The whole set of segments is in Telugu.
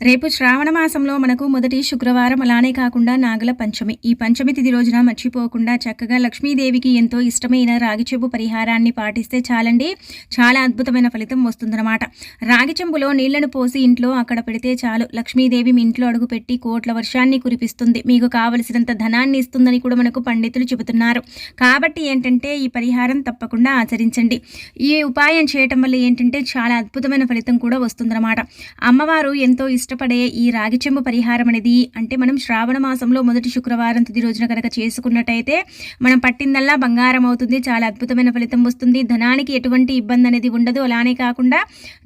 రేపు శ్రావణ మాసంలో మనకు మొదటి శుక్రవారం అలానే కాకుండా నాగల పంచమి. ఈ పంచమి తిథి రోజున మర్చిపోకుండా చక్కగా లక్ష్మీదేవికి ఎంతో ఇష్టమైన రాగి చెంబు పరిహారాన్ని పాటిస్తే చాలండి. చాలా అద్భుతమైన ఫలితం వస్తుందన్నమాట. రాగి చెంబులో నీళ్ళను పోసి ఇంట్లో అక్కడ పెడితే చాలు. లక్ష్మీదేవి మీ ఇంట్లో అడుగుపెట్టి కోట్ల వర్షాన్ని కురిపిస్తుంది. మీకు కావలసినంత ధనాన్ని ఇస్తుందని కూడా మనకు పండితులు చెబుతున్నారు. కాబట్టి ఏంటంటే ఈ పరిహారం తప్పకుండా ఆచరించండి. ఈ ఉపాయం చేయటం వల్ల ఏంటంటే చాలా అద్భుతమైన ఫలితం కూడా వస్తుందన్నమాట. అమ్మవారు ఎంతో ఇష్టపడే ఈ రాగి చెంబు పరిహారం అనేది అంటే మనం శ్రావణ మాసంలో మొదటి శుక్రవారం తుది రోజున కనుక చేసుకున్నట్టయితే మనం పట్టిందల్లా బంగారం అవుతుంది చాలా అద్భుతమైన ఫలితం వస్తుంది. ధనానికి ఎటువంటి ఇబ్బంది అనేది ఉండదు. అలానే కాకుండా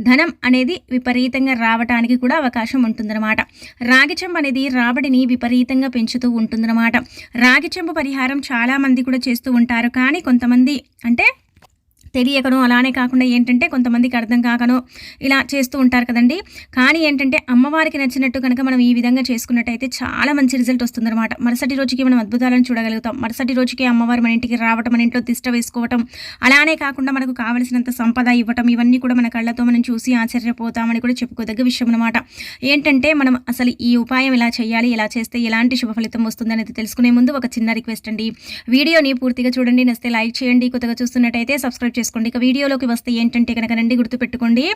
ధనం అనేది విపరీతంగా రావటానికి కూడా అవకాశం ఉంటుందన్నమాట. రాగి చెంబు అనేది రాబడిని విపరీతంగా పెంచుతూ ఉంటుందన్నమాట. రాగి చెంబు పరిహారం చాలామంది కూడా చేస్తూ ఉంటారు. కానీ కొంతమంది అంటే తెలియకను అలానే కాకుండా ఏంటంటే కొంతమందికి అర్థం కాకను ఇలా చేస్తూ ఉంటారు కదండి. కానీ ఏంటంటే అమ్మవారికి నచ్చినట్టు కనుక మనం ఈ విధంగా చేసుకున్నట్టయితే చాలా మంచి రిజల్ట్ వస్తుందన్నమాట. మరుసటి రోజుకి మనం అద్భుతాలను చూడగలుగుతాం. మరుసటి రోజుకి అమ్మవారు మన ఇంటికి రావటం మన ఇంట్లో తిష్ట వేసుకోవటం అలానే కాకుండా మనకు కావలసినంత సంపద ఇవ్వటం ఇవన్నీ కూడా మన కళ్ళతో మనం చూసి ఆశ్చర్యపోతామని కూడా చెప్పుకోదగ్గ విషయం అనమాట ఏంటంటే మనం అసలు ఈ ఉపాయం ఎలా చేయాలి ఎలా చేస్తే ఎలాంటి శుభ ఫలితం వస్తుందనేది తెలుసుకునే ముందు ఒక చిన్న రిక్వెస్ట్ అండి. వీడియోని పూర్తిగా చూడండి నస్తే లైక్ చేయండి. కొత్తగా చూస్తున్నట్టయితే సబ్స్క్రైబ్ చేసుకోండి. ఇక వీడియోలోకి వస్తే ఏంటంటే కనుక రండి గుర్తుపెట్టుకోండి.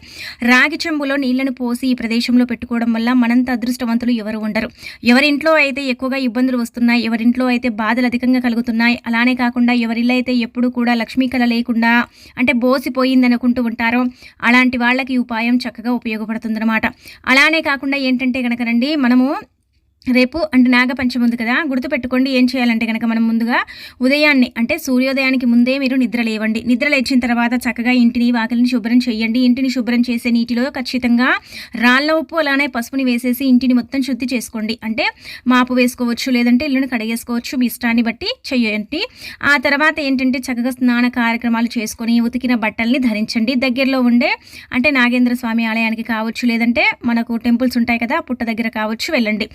రాగి చెంబులో నీళ్ళను పోసి ఈ ప్రదేశంలో పెట్టుకోవడం వల్ల మనంత అదృష్టవంతులు ఎవరు ఉండరు. ఎవరింట్లో అయితే ఎక్కువగా ఇబ్బందులు వస్తున్నాయి ఎవరింట్లో అయితే బాధలు అధికంగా కలుగుతున్నాయి అలానే కాకుండా ఎవరిలో అయితే ఎప్పుడు కూడా లక్ష్మీ కళ లేకుండా అంటే బోసిపోయింది అనుకుంటూ ఉంటారో అలాంటి వాళ్ళకి ఉపాయం చక్కగా ఉపయోగపడుతుందన్నమాట. అలానే కాకుండా ఏంటంటే కనుక రండి మనము రేపు అంటే నాగపంచమి ఉంది కదా గుర్తుపెట్టుకోండి ఏం చేయాలంటే కనుక మనం ముందుగా ఉదయాన్నే అంటే సూర్యోదయానికి ముందే మీరు నిద్ర లేవండి. నిద్ర లేచిన తర్వాత చక్కగా ఇంటిని వాకిలిని శుభ్రం చేయండి. ఇంటిని శుభ్రం చేసే నీటిలో ఖచ్చితంగా రాళ్ళ ఉప్పు అలానే పసుపుని వేసేసి ఇంటిని మొత్తం శుద్ధి చేసుకోండి. అంటే మాపు వేసుకోవచ్చు లేదంటే ఇల్లుని కడిగేసుకోవచ్చు మీ ఇష్టాన్ని బట్టి చేయండి. ఆ తర్వాత ఏంటంటే చక్కగా స్నాన కార్యక్రమాలు చేసుకొని ఉతికిన బట్టల్ని ధరించండి. దగ్గరలో ఉండే అంటే నాగేంద్ర స్వామి ఆలయానికి కావచ్చు లేదంటే మనకు టెంపుల్స్ ఉంటాయి కదా పుట్ట దగ్గర కావచ్చు వెళ్ళండి.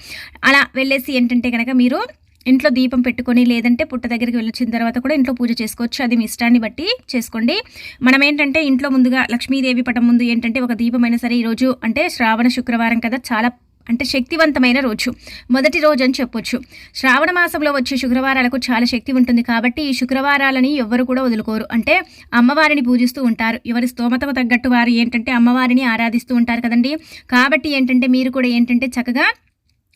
అలా వెళ్ళేసి ఏంటంటే కనుక మీరు ఇంట్లో దీపం పెట్టుకొని లేదంటే పుట్ట దగ్గరికి వెళ్ళొచ్చిన తర్వాత కూడా ఇంట్లో పూజ చేసుకోవచ్చు. అది మీ ఇష్టాన్ని బట్టి చేసుకోండి. మనం ఏంటంటే ఇంట్లో ముందుగా లక్ష్మీదేవి పటం ముందు ఏంటంటే ఒక దీపమైన సరే ఈరోజు అంటే శ్రావణ శుక్రవారం కదా చాలా అంటే శక్తివంతమైన రోజు. మొదటి రోజు అని చెప్పొచ్చు. శ్రావణ మాసంలో వచ్చే శుక్రవారాలకు చాలా శక్తి ఉంటుంది కాబట్టి ఈ శుక్రవారాలని ఎవ్వరు కూడా వదులుకోరు. అంటే అమ్మవారిని పూజిస్తూ ఉంటారు. ఎవరి స్తోమతకు తగ్గట్టు వారు ఏంటంటే అమ్మవారిని ఆరాధిస్తూ ఉంటారు కదండి. కాబట్టి ఏంటంటే మీరు కూడా ఏంటంటే చక్కగా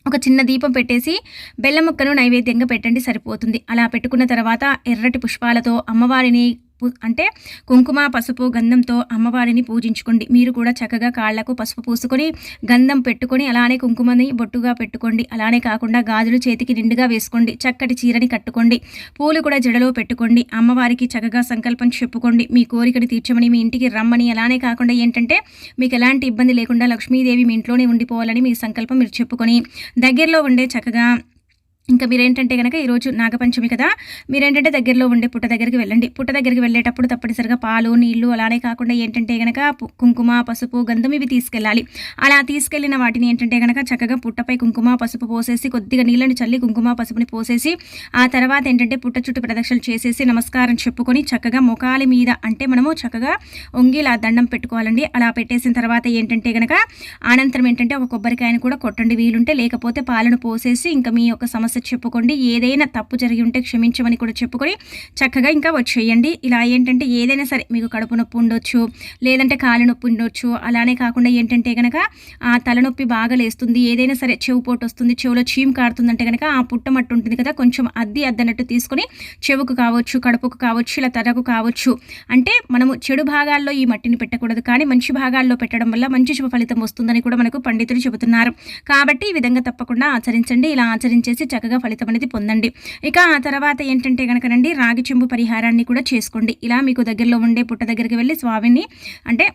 ఒక చిన్న దీపం పెట్టేసి బెల్లం ముక్కను నైవేద్యంగా పెట్టండి సరిపోతుంది. అలా పెట్టుకున్న తర్వాత ఎర్రటి పుష్పాలతో అమ్మవారిని అంటే కుంకుమ పసుపు గంధంతో అమ్మవారిని పూజించుకోండి. మీరు కూడా చక్కగా కాళ్ళకు పసుపు పూసుకొని గంధం పెట్టుకొని అలానే కుంకుమని బొట్టుగా పెట్టుకోండి. అలానే కాకుండా గాజులు చేతికి నిండుగా వేసుకోండి. చక్కటి చీరని కట్టుకోండి. పూలు కూడా జడలో పెట్టుకోండి. అమ్మవారికి చక్కగా సంకల్పం చెప్పుకోండి. మీ కోరికని తీర్చమని మీ ఇంటికి రమ్మని. అలానే కాకుండా ఏంటంటే మీకు ఎలాంటి ఇబ్బంది లేకుండా లక్ష్మీదేవి మీ ఇంట్లోనే ఉండిపోవాలని మీ సంకల్పం మీరు చెప్పుకొని దగ్గరలో ఉండే చక్కగా ఇంకా మీరేంటంటే కనుక ఈరోజు నాగపంచమి కదా మీరేంటంటే దగ్గరలో ఉండే పుట్ట దగ్గరికి వెళ్ళండి. పుట్ట దగ్గరికి వెళ్ళేటప్పుడు తప్పనిసరిగా పాలు నీళ్ళు అలానే కాకుండా ఏంటంటే కనుక కుంకుమ పసుపు గంధం ఇవి తీసుకెళ్ళాలి. అలా తీసుకెళ్ళిన వాటిని ఏంటంటే కనుక చక్కగా పుట్టపై కుంకుమ పసుపు పోసేసి కొద్దిగా నీళ్ళని చల్లి కుంకుమ పసుపుని పోసేసి ఆ తర్వాత ఏంటంటే పుట్ట చుట్టూ ప్రదక్షిణలు చేసేసి నమస్కారం చెప్పుకొని చక్కగా ముఖాలి మీద అంటే మనము చక్కగా ఒంగిలా దండం పెట్టుకోవాలండి. అలా పెట్టేసిన తర్వాత ఏంటంటే కనుక అనంతరం ఏంటంటే ఒక కొబ్బరికాయను కూడా కొట్టండి వీలుంటే. లేకపోతే పాలను పోసేసి ఇంకా మీ యొక్క సమస్య సమస్య చెప్పుకోండి. ఏదైనా తప్పు జరిగి ఉంటే క్షమించమని కూడా చెప్పుకొని చక్కగా ఇంకా వచ్చేయండి. ఇలా ఏంటంటే ఏదైనా సరే మీకు కడుపు నొప్పి ఉండొచ్చు లేదంటే కాలు నొప్పి ఉండొచ్చు. అలానే కాకుండా ఏంటంటే కనుక ఆ తలనొప్పి బాగా లేస్తుంది ఏదైనా సరే చెవు పోటు వస్తుంది చెవులో చీమ్ కాడుతుందంటే కనుక ఆ పుట్టమట్టు ఉంటుంది కదా కొంచెం అద్ది అద్దనట్టు తీసుకొని చెవుకు కావచ్చు కడుపుకు కావచ్చు ఇలా తలకు కావచ్చు. అంటే మనము చెడు భాగాల్లో ఈ మట్టిని పెట్టకూడదు. కానీ మంచి భాగాల్లో పెట్టడం వల్ల మంచి శుభ ఫలితం వస్తుందని కూడా మనకు పండితులు చెబుతున్నారు. కాబట్టి ఈ విధంగా తప్పకుండా ఆచరించండి. ఇలా ఆచరించేసి చక్క చక్కగా ఫలితం అనేది పొందండి. ఇక ఆ తర్వాత ఏంటంటే కనుకనండి రాగి చెంబు పరిహారాన్ని కూడా చేసుకోండి. ఇలా మీకు దగ్గరలో ఉండే పుట్ట దగ్గరికి వెళ్ళి స్వామిని అంటే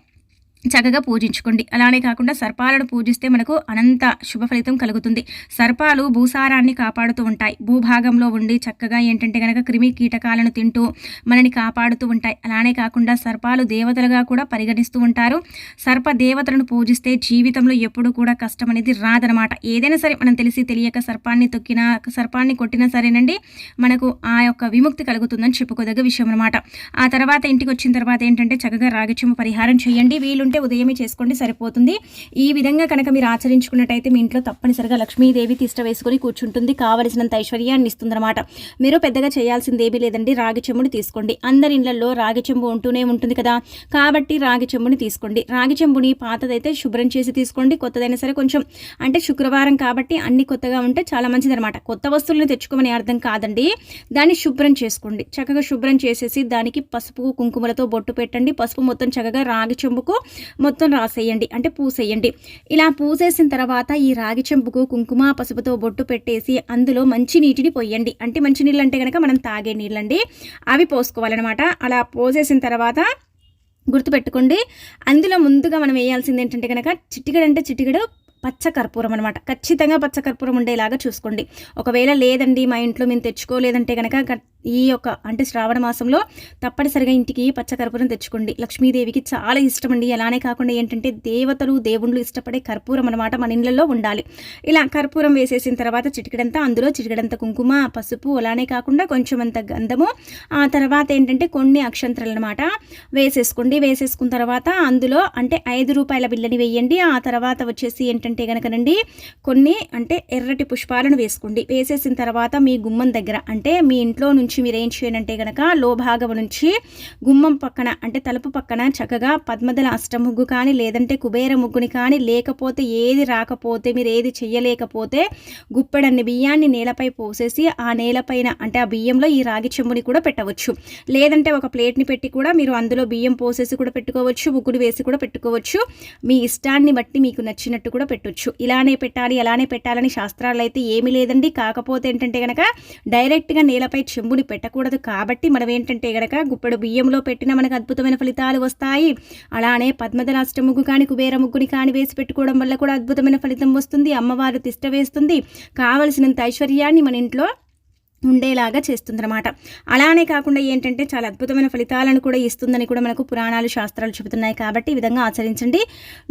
చక్కగా పూజించుకోండి. అలానే కాకుండా సర్పాలను పూజిస్తే మనకు అనంత శుభ ఫలితం కలుగుతుంది. సర్పాలు భూసారాన్ని కాపాడుతూ ఉంటాయి. భూభాగంలో ఉండి చక్కగా ఏంటంటే కనుక క్రిమి కీటకాలను తింటూ మనని కాపాడుతూ ఉంటాయి. అలానే కాకుండా సర్పాలు దేవతలుగా కూడా పరిగణిస్తూ ఉంటారు. సర్ప దేవతలను పూజిస్తే జీవితంలో ఎప్పుడు కూడా కష్టం అనేది రాదనమాట. ఏదైనా సరే మనం తెలిసి తెలియక సర్పాన్ని తొక్కినా సర్పాన్ని కొట్టినా సరేనండి మనకు ఆ యొక్క విముక్తి కలుగుతుందని చెప్పుకోదగ్గ విషయం అనమాట ఆ తర్వాత ఇంటికి వచ్చిన తర్వాత ఏంటంటే చక్కగా రాగచ్యము పరిహారం చేయండి. వీలు చేసుకుంటే ఉదయమే చేసుకోండి సరిపోతుంది. ఈ విధంగా కనుక మీరు ఆచరించుకున్నట్టయితే మీ ఇంట్లో తప్పనిసరిగా లక్ష్మీదేవి తిష్ట వేసుకొని కూర్చుంటుంది. కావలసినంత ఐశ్వర్యాన్ని ఇస్తుందన్నమాట. మీరు పెద్దగా చేయాల్సింది ఏమీ లేదండి. రాగి చెంబుని తీసుకోండి. అందరి ఇళ్ళలో రాగి చెంబు ఉంటూనే ఉంటుంది కదా. కాబట్టి రాగి చెంబుని తీసుకోండి. రాగి చెంబుని పాతదైతే శుభ్రం చేసి తీసుకోండి. కొత్తదైనా సరే కొంచెం అంటే శుక్రవారం కాబట్టి అన్ని కొత్తగా ఉంటే చాలా మంచిదన్నమాట. కొత్త వస్తువులను తెచ్చుకోమని అర్థం కాదండి. దాన్ని శుభ్రం చేసుకోండి. చక్కగా శుభ్రం చేసేసి దానికి పసుపు కుంకుమలతో బొట్టు పెట్టండి. పసుపు మొత్తం చక్కగా రాగి చెంబుకు మొత్తం రాసేయండి అంటే పూసేయండి. ఇలా పూసేసిన తర్వాత ఈ రాగి చెంబుకు కుంకుమ పసుపుతో బొట్టు పెట్టేసి అందులో మంచి నీటిని పోయండి. అంటే మంచి నీళ్ళు అంటే కనుక మనం తాగే నీళ్ళండి. అవి పోసుకోవాలన్నమాట. అలా పోసేసిన తర్వాత గుర్తుపెట్టుకోండి అందులో ముందుగా మనం వేయాల్సింది ఏంటంటే కనుక చిట్టిగడ అంటే చిట్టిగడు పచ్చ కర్పూరం అనమాట ఖచ్చితంగా పచ్చ కర్పూరం ఉండేలాగా చూసుకోండి. ఒకవేళ లేదండి మా ఇంట్లో మేము తెచ్చుకోలేదంటే కనుక ఈ యొక్క అంటే శ్రావణ మాసంలో తప్పనిసరిగా ఇంటికి పచ్చకర్పూరం తెచ్చుకోండి. లక్ష్మీదేవికి చాలా ఇష్టం అండి అలానే కాకుండా ఏంటంటే దేవతలు దేవుళ్ళు ఇష్టపడే కర్పూరం అనమాట మన ఇళ్ళల్లో ఉండాలి. ఇలా కర్పూరం వేసేసిన తర్వాత చిటికడంతా అందులో చిటికడంత కుంకుమ పసుపు అలానే కాకుండా కొంచెం అంత గంధము ఆ తర్వాత ఏంటంటే కొన్ని అక్షంతరాలు అనమాట వేసేసుకోండి. వేసేసుకున్న తర్వాత అందులో అంటే ఐదు రూపాయల బిల్లని వేయండి. ఆ తర్వాత వచ్చేసి ఏంటంటే కనుకనండి కొన్ని అంటే ఎర్రటి పుష్పాలను వేసుకోండి. వేసేసిన తర్వాత మీ గుమ్మం దగ్గర అంటే మీ ఇంట్లో నుంచి నుంచి మీరు ఏం చేయాలంటే కనుక లోభాగం నుంచి గుమ్మం పక్కన అంటే తలుపు పక్కన చక్కగా పద్మదల అష్టముగ్గు కానీ లేదంటే కుబేర ముగ్గుని కానీ లేకపోతే ఏది రాకపోతే మీరు ఏది చెయ్యలేకపోతే గుప్పెడన్ని బియ్యాన్ని నేలపై పోసేసి ఆ నేలపైన అంటే ఆ బియ్యంలో ఈ రాగి చెంబుని కూడా పెట్టవచ్చు. లేదంటే ఒక ప్లేట్ని పెట్టి కూడా మీరు అందులో బియ్యం పోసేసి కూడా పెట్టుకోవచ్చు ముగ్గులు వేసి కూడా పెట్టుకోవచ్చు. మీ ఇష్టాన్ని బట్టి మీకు నచ్చినట్టు కూడా పెట్టవచ్చు ఇలానే పెట్టాలి అలానే పెట్టాలని శాస్త్రాలు అయితే ఏమీ లేదండి. కాకపోతే ఏంటంటే కనుక డైరెక్ట్గా నేలపై చెంబుని చెంబుని పెట్టకూడదు. కాబట్టి మనం ఏంటంటే గనక గుప్పెడు బియ్యంలో పెట్టిన మనకు అద్భుతమైన ఫలితాలు వస్తాయి. అలానే పద్మదలాష్ట ముగ్గు కానీ కుబేర ముగ్గుని కానీ వేసి పెట్టుకోవడం వల్ల కూడా అద్భుతమైన ఫలితం వస్తుంది. అమ్మవారు తిష్ట వేస్తుంది. కావలసినంత ఐశ్వర్యాన్ని మన ఇంట్లో ఉండేలాగా చేస్తుందన్నమాట. అలానే కాకుండా ఏంటంటే చాలా అద్భుతమైన ఫలితాలను కూడా ఇస్తుందని కూడా మనకు పురాణాలు శాస్త్రాలు చెబుతున్నాయి కాబట్టి ఈ విధంగా ఆచరించండి.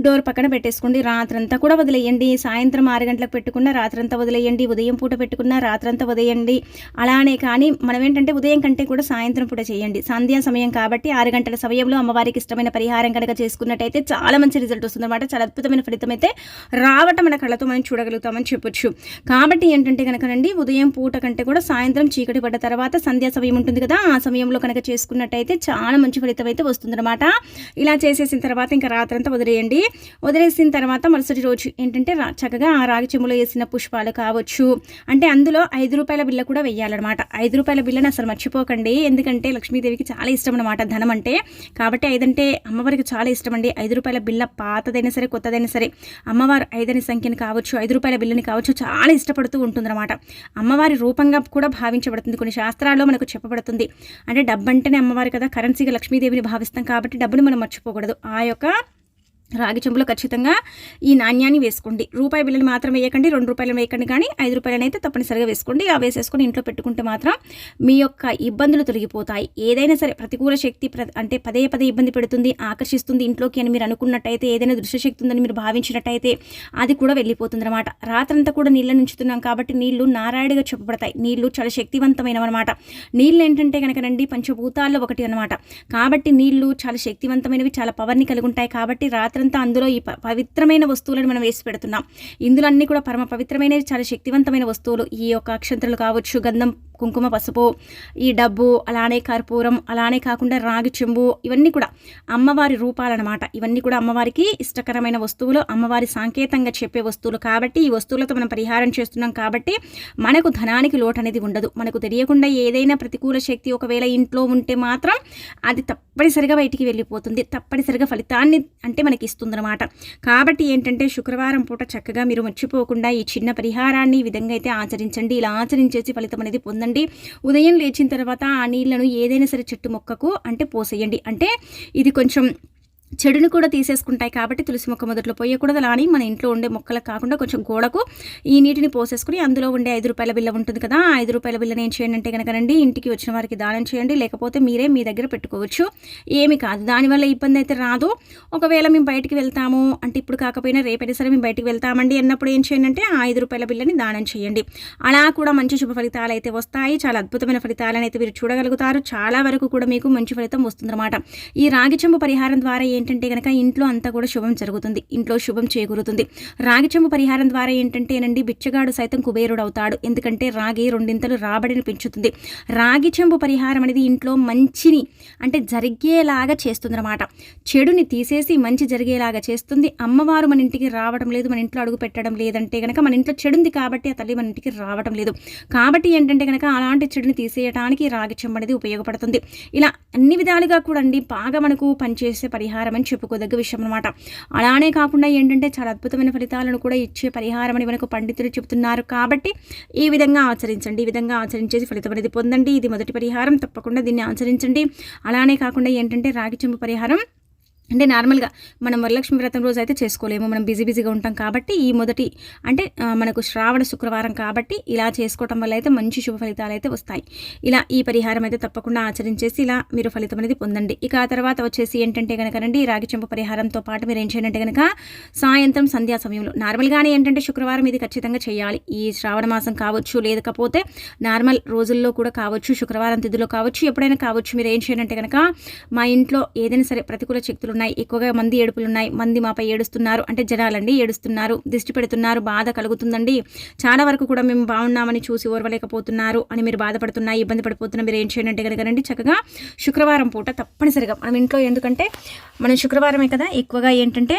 డోర్ పక్కన పెట్టేసుకోండి. రాత్రంతా కూడా వదిలేయండి. సాయంత్రం ఆరు గంటలకు పెట్టుకున్న రాత్రంతా వదిలేయండి. ఉదయం పూట పెట్టుకున్న రాత్రంతా వదిలేయండి. అలానే కానీ మనం ఏంటంటే ఉదయం కంటే కూడా సాయంత్రం పూట చేయండి. సంధ్యా సమయం కాబట్టి ఆరు గంటల సమయంలో అమ్మవారికి ఇష్టమైన పరిహారం కనుక చేసుకున్నట్టయితే చాలా మంచి రిజల్ట్ వస్తుందన్నమాట. చాలా అద్భుతమైన ఫలితం అయితే రావటం మన కళ్ళతో మనం చూడగలుగుతామని చెప్పొచ్చు. కాబట్టి ఏంటంటే కనుకనండి ఉదయం పూట కంటే కూడా సాయంత్రం చీకటి పడ్డ తర్వాత సంధ్యా సమయం ఉంటుంది కదా ఆ సమయంలో కనుక చేసుకున్నట్టయితే చాలా మంచి ఫలితం అయితే వస్తుందన్నమాట. ఇలా చేసేసిన తర్వాత ఇంకా రాత్రంతా వదిలేయండి. వదిలేసిన తర్వాత మరుసటి రోజు ఏంటంటే చక్కగా ఆ రాగి చెంబులో వేసిన పుష్పాలు కావచ్చు. అంటే అందులో ఐదు రూపాయల బిల్ల కూడా వెయ్యాలన్నమాట. ఐదు రూపాయల బిల్లని అసలు మర్చిపోకండి. ఎందుకంటే లక్ష్మీదేవికి చాలా ఇష్టం అనమాట ధనం అంటే. కాబట్టి ఐదంటే అమ్మవారికి చాలా ఇష్టం అండి ఐదు రూపాయల బిల్ల పాతదైనా సరే కొత్తదైనా సరే అమ్మవారు ఐదని సంఖ్యని కావచ్చు ఐదు రూపాయల బిల్లని కావచ్చు చాలా ఇష్టపడుతూ ఉంటుందన్నమాట. అమ్మవారి రూపంగా కూడా కూడా భావించబడుతుంది. కొన్ని శాస్త్రాల్లో మనకు చెప్పబడుతుంది. అంటే డబ్బు అంటేనే అమ్మవారు కదా కరెన్సీగా లక్ష్మీదేవిని భావిస్తాం కాబట్టి డబ్బుని మనం మర్చిపోకూడదు. ఆ యొక్క రాగి చెంబులో ఖచ్చితంగా ఈ నాణ్యాన్ని వేసుకోండి. రూపాయి బిల్లని మాత్రం వేయకండి రెండు రూపాయలు వేయకండి కానీ ఐదు రూపాయలను అయితే తప్పనిసరిగా వేసుకోండి. ఆ వేసేసుకొని ఇంట్లో పెట్టుకుంటే మాత్రం మీ యొక్క ఇబ్బందులు తొలగిపోతాయి. ఏదైనా సరే ప్రతికూల శక్తి అంటే పదే పదే ఇబ్బంది పెడుతుంది ఆకర్షిస్తుంది ఇంట్లోకి అని మీరు అనుకున్నట్టయితే ఏదైనా దృశ్యశక్తి ఉందని మీరు భావించినట్టయితే అది కూడా వెళ్ళిపోతుంది అనమాట రాత్రంతా కూడా నీళ్ళని ఉంచుతున్నాం కాబట్టి నీళ్ళు నారాయణగా చెప్పబడతాయి. నీళ్ళు చాలా శక్తివంతమైనవన్నమాట. నీళ్ళు ఏంటంటే కనుక రండి పంచభూతాల్లో ఒకటి అనమాట కాబట్టి నీళ్ళు చాలా శక్తివంతమైనవి చాలా పవర్ని కలిగి ఉంటాయి కాబట్టి రాత్రి రాత్రంతా అందులో ఈ పవిత్రమైన వస్తువులను మనం వేసి పెడుతున్నాం ఇందులో అన్ని కూడా పరమ పవిత్రమైనవి చాలా శక్తివంతమైన వస్తువులు. ఈ యొక్క అక్షంతలు కావచ్చు గంధం కుంకుమ పసుపు ఈ డబ్బు అలానే కర్పూరం అలానే కాకుండా రాగి చెంబు ఇవన్నీ కూడా అమ్మవారి రూపాలన్నమాట ఇవన్నీ కూడా అమ్మవారికి ఇష్టకరమైన వస్తువులు అమ్మవారి సాంకేతంగా చెప్పే వస్తువులు. కాబట్టి ఈ వస్తువులతో మనం పరిహారం చేస్తున్నాం కాబట్టి మనకు ధనానికి లోటు అనేది ఉండదు. మనకు తెలియకుండా ఏదైనా ప్రతికూల శక్తి ఒకవేళ ఇంట్లో ఉంటే మాత్రం అది తప్పనిసరిగా బయటికి వెళ్ళిపోతుంది. తప్పనిసరిగా ఫలితాన్ని అంటే మనకి ఇస్తుందన్నమాట. కాబట్టి ఏంటంటే శుక్రవారం పూట చక్కగా మీరు మర్చిపోకుండా ఈ చిన్న పరిహారాన్ని ఈ విధంగా అయితే ఆచరించండి. ఇలా ఆచరించేసి ఫలితం అనేది పొందండి. ఉదయం లేచిన తర్వాత ఆ నీళ్ళను ఏదైనా సరే చెట్టు మొక్కకు అంటే పోసేయండి. అంటే ఇది కొంచెం చెడుని కూడా తీసేసుకుంటాయి కాబట్టి తులసి మొక్క మొదట్లో పోయకూడదు. అని మన ఇంట్లో ఉండే మొక్కలకు కాకుండా కొంచెం గోడకు ఈ నీటిని పోసేసుకుని అందులో ఉండే ఐదు రూపాయల బిల్ల ఉంటుంది కదా ఐదు రూపాయల బిల్లని ఏం చేయండి అంటే కనుకనండి ఇంటికి వచ్చిన వారికి దానం చేయండి లేకపోతే మీరే మీ దగ్గర పెట్టుకోవచ్చు. ఏమి కాదు. దానివల్ల ఇబ్బంది అయితే రాదు. ఒకవేళ మేము బయటికి వెళ్తాము అంటే ఇప్పుడు కాకపోయినా రేపైనా సరే మేము బయటికి వెళ్తామండి అన్నప్పుడు ఏం చేయండి అంటే ఆ ఐదు రూపాయల బిల్లని దానం చేయండి. అలా కూడా మంచి శుభ ఫలితాలు అయితే వస్తాయి. చాలా అద్భుతమైన ఫలితాలను అయితే మీరు చూడగలుగుతారు. చాలా వరకు కూడా మీకు మంచి ఫలితం వస్తుందన్నమాట. ఈ రాగి చెంబు పరిహారం ద్వారా ఏంటంటే కనుక ఇంట్లో అంతా కూడా శుభం జరుగుతుంది. ఇంట్లో శుభం చేకూరుతుంది. రాగి చెంబు పరిహారం ద్వారా ఏంటంటేనండి బిచ్చగాడు సైతం కుబేరుడు అవుతాడు ఎందుకంటే రాగి రెండింతలు రాబడిని పెంచుతుంది. రాగి చెంబు పరిహారం అనేది ఇంట్లో మంచిని అంటే జరిగేలాగా చేస్తుంది అనమాట చెడుని తీసేసి మంచి జరిగేలాగా చేస్తుంది. అమ్మవారు మన ఇంటికి రావడం లేదు మన ఇంట్లో అడుగు పెట్టడం లేదంటే కనుక మన ఇంట్లో చెడుంది కాబట్టి ఆ తల్లి మన ఇంటికి రావడం లేదు. కాబట్టి ఏంటంటే కనుక అలాంటి చెడుని తీసేయడానికి రాగి చెంబు అనేది ఉపయోగపడుతుంది. ఇలా అన్ని విధాలుగా కూడా అండి బాగా మనకు పనిచేసే పరిహారం అని చెప్పుకోదగ్గ విషయం అనమాట అలానే కాకుండా ఏంటంటే చాలా అద్భుతమైన ఫలితాలను కూడా ఇచ్చే పరిహారం అని మనకు పండితులు చెబుతున్నారు. కాబట్టి ఈ విధంగా ఆచరించండి ఈ విధంగా ఆచరించేసి ఫలితం అనేది పొందండి. ఇది మొదటి పరిహారం తప్పకుండా దీన్ని ఆచరించండి. అలానే కాకుండా ఏంటంటే రాగి చెంబు పరిహారం అంటే నార్మల్గా మనం వరలక్ష్మి వ్రతం రోజు అయితే చేసుకోలేము. మనం బిజీ బిజీగా ఉంటాం కాబట్టి ఈ మొదటి అంటే మనకు శ్రావణ శుక్రవారం కాబట్టి ఇలా చేసుకోవటం వల్ల అయితే మంచి శుభ ఫలితాలు అయితే వస్తాయి. ఇలా ఈ పరిహారం అయితే తప్పకుండా ఆచరించేసి ఇలా మీరు ఫలితం అనేది పొందండి. ఇక ఆ తర్వాత వచ్చేసి ఏంటంటే కనుక రండి రాగి చెంప పరిహారంతో పాటు మీరు ఏం చేయాలంటే కనుక సాయంత్రం సంధ్యా సమయంలో నార్మల్గానే ఏంటంటే శుక్రవారం ఇది ఖచ్చితంగా చేయాలి. ఈ శ్రావణ మాసం కావచ్చు లేకపోతే నార్మల్ రోజుల్లో కూడా కావచ్చు శుక్రవారం తిథిలో కావచ్చు ఎప్పుడైనా కావచ్చు మీరు ఏం చేయాలంటే కనుక మా ఇంట్లో ఏదైనా సరే ప్రతికూల శక్తులు ఉన్నాయి. ఎక్కువగా మంది ఏడుపులు ఉన్నాయి మంది మాపై ఏడుస్తున్నారు. అంటే జనాలండి ఏడుస్తున్నారు. దిష్టి పెడుతున్నారు. బాధ కలుగుతుందండి. చాలా వరకు కూడా మేము బాగున్నామని చూసి ఓర్వలేకపోతున్నారు అని మీరు బాధపడుతున్నా ఇబ్బంది పడిపోతున్నా మీరు ఏం చేయండి అంటే కనుక చక్కగా శుక్రవారం పూట తప్పనిసరిగా మనం ఇంట్లో ఎందుకంటే మనం శుక్రవారమే కదా ఎక్కువగా ఏంటంటే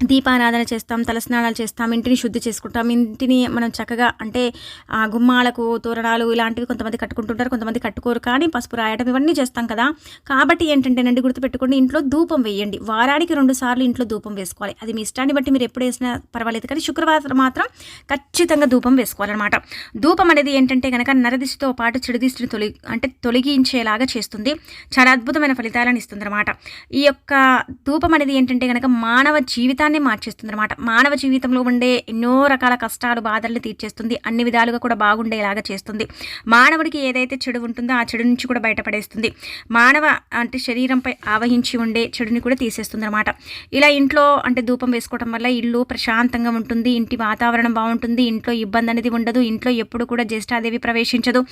దీపారాధన చేస్తాం తలస్నానాలు చేస్తాం ఇంటిని శుద్ధి చేసుకుంటాం. ఇంటిని మనం చక్కగా అంటే ఆ గుమ్మాలకు తోరణాలు ఇలాంటివి కొంతమంది కట్టుకుంటుంటారు కొంతమంది కట్టుకోరు. కానీ పసుపు రాయడం ఇవన్నీ చేస్తాం కదా. కాబట్టి ఏంటంటేనండి గుర్తుపెట్టుకోండి ఇంట్లో ధూపం వేయండి. వారానికి రెండు సార్లు ఇంట్లో ధూపం వేసుకోవాలి. అది మీ ఇష్టాన్ని బట్టి మీరు ఎప్పుడు వేసినా పర్వాలేదు. కానీ శుక్రవారం మాత్రం ఖచ్చితంగా ధూపం వేసుకోవాలన్నమాట. ధూపం అనేది ఏంటంటే కనుక నరదిశతో పాటు చెడుదిష్టిని తొలి అంటే తొలగించేలాగా చేస్తుంది. చాలా అద్భుతమైన ఫలితాలను ఇస్తుంది అనమాట ఈ యొక్క ధూపం అనేది ఏంటంటే కనుక మానవ జీవితం జీవితాన్ని మార్చేస్తుంది అనమాట మానవ జీవితంలో ఉండే ఎన్నో రకాల కష్టాలు బాధల్ని తీర్చేస్తుంది. అన్ని విధాలుగా కూడా బాగుండేలాగా చేస్తుంది. మానవుడికి ఏదైతే చెడు ఉంటుందో ఆ చెడు నుంచి కూడా బయటపడేస్తుంది. మానవ అంటే శరీరంపై ఆవహించి ఉండే చెడుని కూడా తీసేస్తుంది అనమాట ఇలా ఇంట్లో అంటే ధూపం వేసుకోవడం వల్ల ఇల్లు ప్రశాంతంగా ఉంటుంది. ఇంటి వాతావరణం బాగుంటుంది. ఇంట్లో ఇబ్బంది అనేది ఉండదు. ఇంట్లో ఎప్పుడు కూడా జ్యేష్ఠాదేవి ప్రవేశించదు.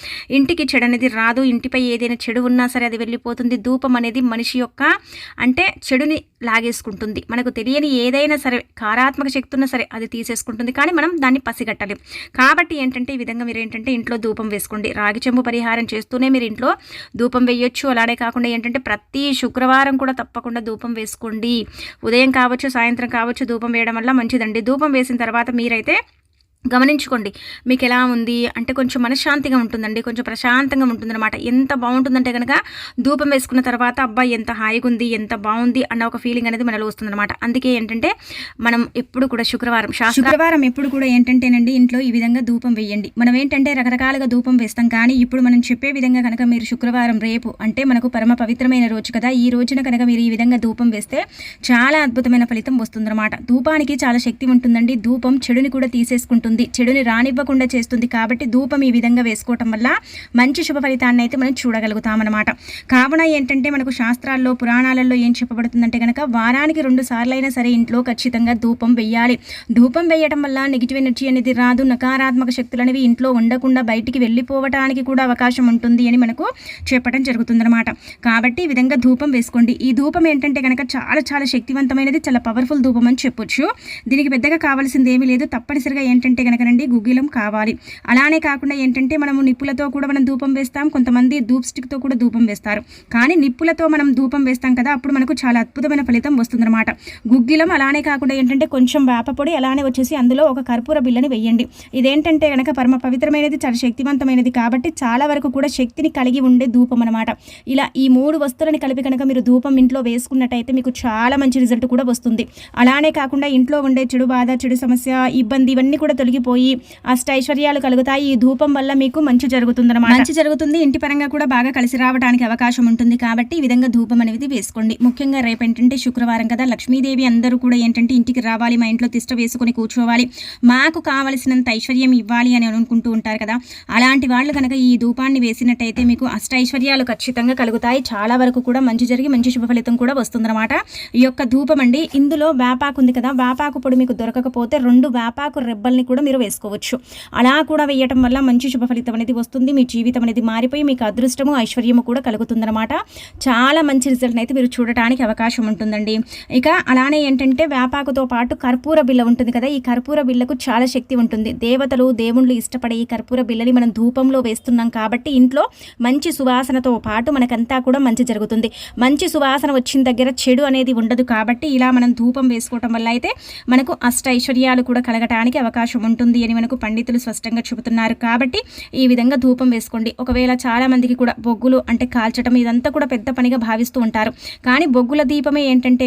ఇంటికి చెడు అనేది రాదు. ఇంటిపై ఏదైనా చెడు ఉన్నా సరే అది వెళ్ళిపోతుంది. ధూపం అనేది మనిషి యొక్క అంటే చెడుని లాగేసుకుంటుంది. మనకు తెలియని ఏదైనా ఏదైనా సరే కారాత్మక శక్తి ఉన్నా సరే అది తీసేసుకుంటుంది. కానీ మనం దాన్ని పసిగట్టాలి. కాబట్టి ఏంటంటే ఈ విధంగా మీరు ఏంటంటే ఇంట్లో ధూపం వేసుకోండి. రాగి చెంబు పరిహారం చేస్తూనే మీరు ఇంట్లో ధూపం వేయొచ్చు. అలానే కాకుండా ఏంటంటే ప్రతి శుక్రవారం కూడా తప్పకుండా ధూపం వేసుకోండి. ఉదయం కావచ్చు సాయంత్రం కావచ్చు ధూపం వేయడం వల్ల మంచిదండి. ధూపం వేసిన తర్వాత మీరైతే గమనించుకోండి. మీకు ఎలా ఉంది? అంటే కొంచెం మనశ్శాంతిగా ఉంటుందండి. కొంచెం ప్రశాంతంగా ఉంటుందన్నమాట. ఎంత బాగుంటుందంటే కనుక ధూపం వేసుకున్న తర్వాత అబ్బాయి ఎంత హాయిగా ఉంది ఎంత బాగుంది అన్న ఒక ఫీలింగ్ అనేది మనలో వస్తుందన్నమాట. అందుకే ఏంటంటే మనం ఎప్పుడు కూడా శుక్రవారం శుక్రవారం ఎప్పుడు కూడా ఏంటంటేనండి ఇంట్లో ఈ విధంగా ధూపం వేయండి. మనం ఏంటంటే రకరకాలుగా ధూపం వేస్తాం. కానీ ఇప్పుడు మనం చెప్పే విధంగా కనుక మీరు శుక్రవారం రేపు అంటే మనకు పరమ పవిత్రమైన రోజు కదా ఈ రోజున కనుక మీరు ఈ విధంగా ధూపం వేస్తే చాలా అద్భుతమైన ఫలితం వస్తుందన్నమాట. ధూపానికి చాలా శక్తి ఉంటుందండి. ధూపం చెడుని కూడా తీసేసుకుంటుంది. చేస్తుంది. చెడుని రానివ్వకుండా చేస్తుంది కాబట్టి ధూపం ఈ విధంగా వేసుకోవటం వల్ల మంచి శుభ ఫలితాన్ని అయితే మనం చూడగలుగుతామన్నమాట. కావున ఏంటంటే మనకు శాస్త్రాల్లో పురాణాలలో ఏం చెప్పబడుతుందంటే కనుక వారానికి రెండు సార్లు అయినా సరే ఇంట్లో ఖచ్చితంగా ధూపం వెయ్యాలి ధూపం వేయటం వల్ల నెగిటివ్ ఎనర్జీ అనేది రాదు. నకారాత్మక శక్తులు అనేవి ఇంట్లో ఉండకుండా బయటికి వెళ్ళిపోవటానికి కూడా అవకాశం ఉంటుంది అని మనకు చెప్పడం జరుగుతుందన్నమాట. కాబట్టి ఈ విధంగా ధూపం వేసుకోండి. ఈ ధూపం ఏంటంటే కనుక చాలా చాలా శక్తివంతమైనది చాలా పవర్ఫుల్ ధూపం అని చెప్పొచ్చు. దీనికి పెద్దగా కావాల్సింది ఏమీ లేదు. తప్పనిసరిగా ఏంటంటే ఏంటంటే కనుకనండి గుగ్గిలం కావాలి. అలానే కాకుండా ఏంటంటే మనము నిప్పులతో కూడా మనం ధూపం వేస్తాం కొంతమంది ధూప్ స్టిక్తో కూడా ధూపం వేస్తారు. కానీ నిప్పులతో మనం ధూపం వేస్తాం కదా అప్పుడు మనకు చాలా అద్భుతమైన ఫలితం వస్తుందన్నమాట. గుగ్గిలం అలానే కాకుండా ఏంటంటే కొంచెం వేపపొడి అలానే వచ్చేసి అందులో ఒక కర్పూర బిల్లని వెయ్యండి ఇదేంటంటే కనుక పరమ పవిత్రమైనది చాలా శక్తివంతమైనది కాబట్టి చాలా వరకు కూడా శక్తిని కలిగి ఉండే ధూపం అనమాట ఇలా ఈ మూడు వస్తువులను కలిపి కనుక మీరు ధూపం ఇంట్లో వేసుకున్నట్టయితే మీకు చాలా మంచి రిజల్ట్ కూడా వస్తుంది. అలానే కాకుండా ఇంట్లో ఉండే చెడు బాధ చెడు సమస్య ఇబ్బంది ఇవన్నీ కూడా తొలగి తొలగిపోయి అష్టైశ్వర్యాలు కలుగుతాయి. ఈ ధూపం వల్ల మీకు మంచి జరుగుతుందన్నమాట. మంచి జరుగుతుంది. ఇంటి పరంగా కూడా బాగా కలిసి రావడానికి అవకాశం ఉంటుంది. కాబట్టి ఈ విధంగా ధూపం అనేది వేసుకోండి. ముఖ్యంగా రేపు ఏంటంటే శుక్రవారం కదా. లక్ష్మీదేవి అందరూ కూడా ఏంటంటే ఇంటికి రావాలి మా ఇంట్లో తిష్ట వేసుకొని కూర్చోవాలి. మాకు కావలసినంత ఐశ్వర్యం ఇవ్వాలి అని అనుకుంటూ ఉంటారు కదా. అలాంటి వాళ్ళు కనుక ఈ ధూపాన్ని వేసినట్టయితే మీకు అష్టైశ్వర్యాలు ఖచ్చితంగా కలుగుతాయి. చాలా వరకు కూడా మంచి జరిగి మంచి శుభ ఫలితం కూడా వస్తుందన్నమాట. ఈ యొక్క ధూపం అండి. ఇందులో వేపాకు ఉంది కదా. వేపాకు పొడి మీకు దొరకకపోతే రెండు వేపాకు రెబ్బల్ని కూడా కూడా మీరు వేసుకోవచ్చు. అలా కూడా వేయటం వల్ల మంచి శుభ ఫలితం అనేది వస్తుంది. మీ జీవితం అనేది మారిపోయి మీకు అదృష్టము ఐశ్వర్యము కూడా కలుగుతుందన్నమాట. చాలా మంచి రిజల్ట్ అయితే మీరు చూడటానికి అవకాశం ఉంటుందండి. ఇక అలానే ఏంటంటే వేపాకుతో పాటు కర్పూర బిల్ల ఉంటుంది కదా ఈ కర్పూర బిల్లకు చాలా శక్తి ఉంటుంది. దేవతలు దేవుళ్ళు ఇష్టపడే ఈ కర్పూర బిల్లని మనం ధూపంలో వేస్తున్నాం కాబట్టి ఇంట్లో మంచి సువాసనతో పాటు మనకంతా కూడా మంచి జరుగుతుంది. మంచి సువాసన వచ్చిన దగ్గర చెడు అనేది ఉండదు కాబట్టి ఇలా మనం ధూపం వేసుకోవటం వల్ల అయితే మనకు అష్ట ఐశ్వర్యాలు కూడా కలగటానికి అవకాశం ఉంటుంది ఉంటుంది అని మనకు పండితులు స్పష్టంగా చెబుతున్నారు. కాబట్టి ఈ విధంగా ధూపం వేసుకోండి. ఒకవేళ చాలా మందికి కూడా బొగ్గులు అంటే కాల్చడం ఇదంతా కూడా పెద్ద పనిగా భావిస్తూ ఉంటారు. కానీ బొగ్గుల దీపమే ఏంటంటే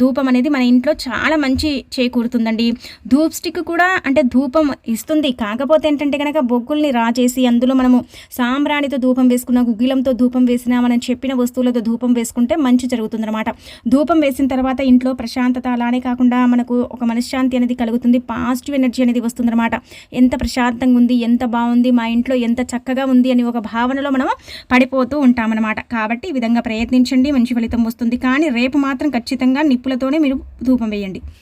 ధూపం అనేది మన ఇంట్లో చాలా మంచి చేకూరుతుందండి. ధూప్ స్టిక్ కూడా అంటే ధూపం ఇస్తుంది. కాకపోతే ఏంటంటే కనుక బొగ్గుల్ని రాచేసి అందులో మనము సాంబ్రాణితో ధూపం వేసుకున్న గుగ్గిలంతో ధూపం వేసినా మనం చెప్పిన వస్తువులతో ధూపం వేసుకుంటే మంచి జరుగుతుందన్నమాట. ధూపం వేసిన తర్వాత ఇంట్లో ప్రశాంతత అలానే కాకుండా మనకు ఒక మనశ్శాంతి అనేది కలుగుతుంది. పాజిటివ్ ఎనర్జీ అనేది వస్తుందన్నమాట. ఎంత ప్రశాంతంగా ఉంది ఎంత బాగుంది మా ఇంట్లో ఎంత చక్కగా ఉంది అని ఒక భావనలో మనము పడిపోతూ ఉంటామన్నమాట. కాబట్టి ఈ విధంగా ప్రయత్నించండి మంచి ఫలితం వస్తుంది. కానీ రేపు మాత్రం ఖచ్చితంగా నిప్పులతోనే మీరు ధూపం వేయండి.